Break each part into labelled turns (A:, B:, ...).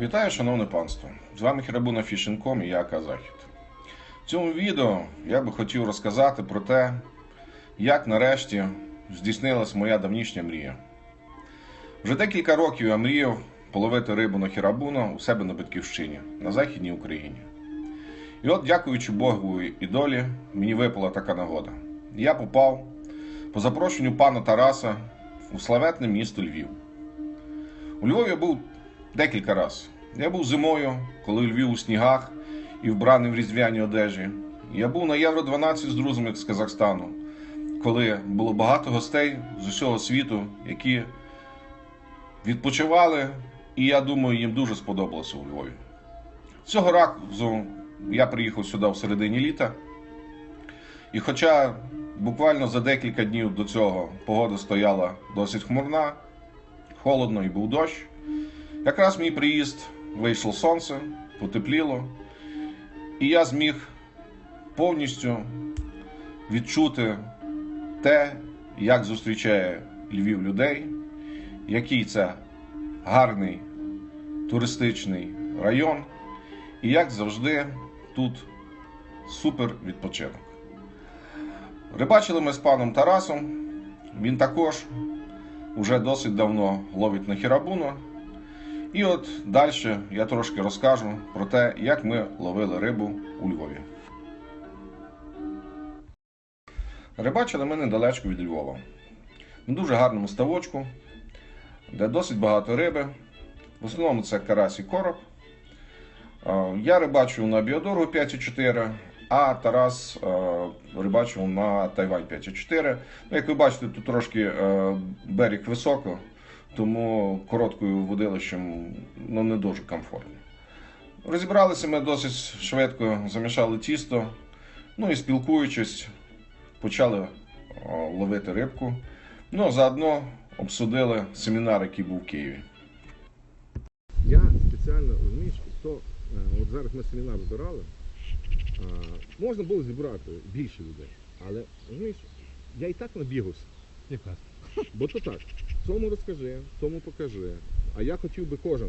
A: Вітаю, шановне панство! З вами Хірабуна Фішінком і я Ака Захід. В цьому відео я би хотів розказати про те, як нарешті здійснилась моя давнішня мрія. Вже декілька років я мріяв половити рибу на хірабуна у себе на батьківщині, на Західній Україні. І от, дякуючи Богу і долі, мені випала така нагода. Я попав по запрошенню пана Тараса у славетне місто Львів. У Львові був декілька разів. Я був зимою, коли Львів у снігах і вбраний в різдвяній одежі. Я був на Євро 12 з друзями з Казахстану, коли було багато гостей з усього світу, які відпочивали, і я думаю, їм дуже сподобалося у Львові. Цього разу я приїхав сюди в середині літа. І хоча буквально за декілька днів до цього погода стояла досить хмурна, холодно і був дощ, якраз мій приїзд вийшло сонце, потепліло, і я зміг повністю відчути те, як зустрічає Львів людей, який це гарний туристичний район, і як завжди тут супер відпочинок. Рибачили ми з паном Тарасом. Він також вже досить давно ловить на хірабуну. І от далі я трошки розкажу про те, як ми ловили рибу у Львові. Рибачили ми недалечко від Львова. На дуже гарному ставочку, де досить багато риби. В основному це карась і короб. Я рибачив на Біодоргу 5,4, а Тарас рибачив на Тайвань 5,4. Ну, як ви бачите, тут трошки е, берег високо, тому короткою водилищем ну, не дуже комфортно. Розібралися ми досить швидко, замішали тісто, ну і спілкуючись, почали ловити рибку. Ну, а заодно обсудили семінар, який був в Києві.
B: Я спеціально розумієш, то е, от зараз ми семінар збирали, а, можна було зібрати більше людей. Але розумієш, я і так набігався.
C: Якраз.
B: Бо то так, цьому розкажи, цьому покажи. А я хотів би кожен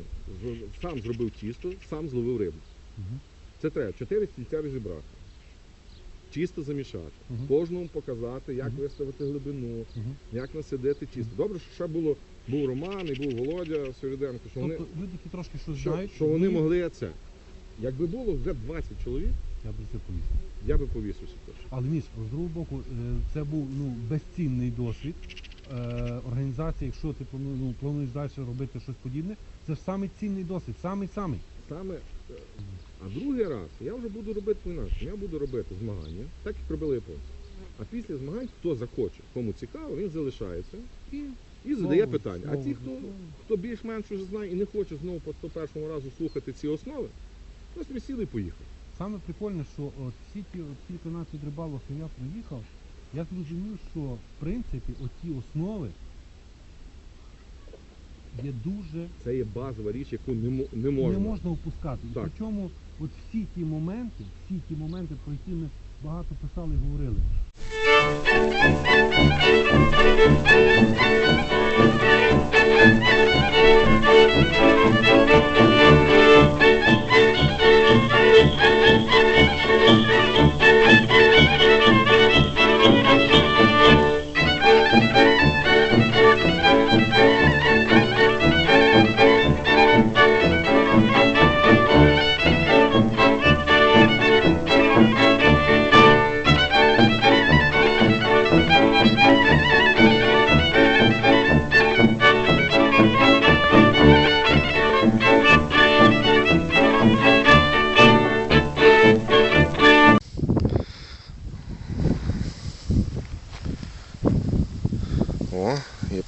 B: сам зробив тісто, сам зловив рибу.
C: Мгм.
B: Це треба чотири стільця розібрати. Чисто замішати,
C: Мгм.
B: кожному показати, як
C: Мгм.
B: виставити глибину,
C: Мгм.
B: як насидити тісто. Добре, що ще було, був Роман і був Володя Соріденко, що вони,
C: Тобто люди, які трошки щось
B: що,
C: знають,
B: що вони
C: ні,
B: могли це. Якби було вже 20 чоловік,
C: Я б це повісив.
B: я би повісився точно.
C: Але Міш, з другого боку, е, це був ну, безцінний досвід. Е, Організація, якщо ти плану- ну, плануєш далі робити щось подібне, це ж самий цінний досвід, самий самий.
B: Саме, е, а другий раз я вже буду робити інакше. Я буду робити змагання, так як робили японці. А після змагань, хто захоче, кому цікаво, він залишається і, і задає
C: Знову,
B: питання. А ті, хто, хто більш-менш вже знає і не хоче знову по 101 разу слухати ці основи, то сіли і поїхали.
C: Саме прикольне, що от всі ті 15 рибалок, що я проїхав, я зрозумів, що в принципі оті основи є дуже
B: Це є базова річ, яку не, мо- не можна.
C: не можна опускати. І
B: Так.
C: причому от всі ті моменти, всі ті моменти, про які ми багато писали і говорили.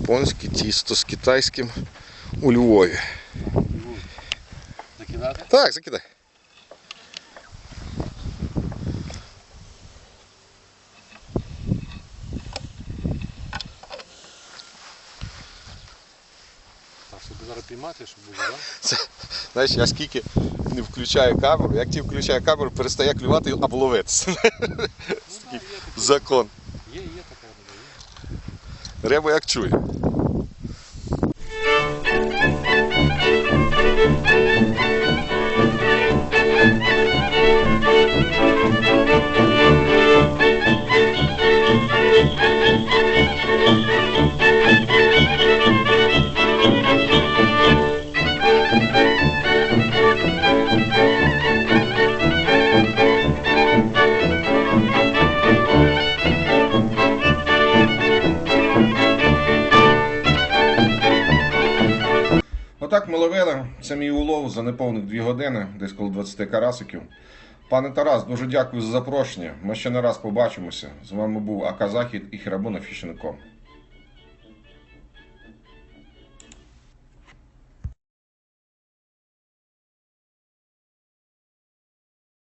A: Японське тісто з китайським у Львові.
D: Закидати?
A: Так, закидай.
D: Так, щоб зараз піймати, щоб було, так?
A: Це, знаєш, я скільки не включаю камеру, як ті включаю камеру, перестає клювати або ловитися.
D: Ну.
A: Закон.
D: є, є така риба, є.
A: Риба як чує. Отак ми ловили. Мій улов за неповних дві години, десь коло 20 карасиків. Пане Тарас, дуже дякую за запрошення. Ми ще не раз побачимося. З вами був Аказахід і Хірабуна Фішинком.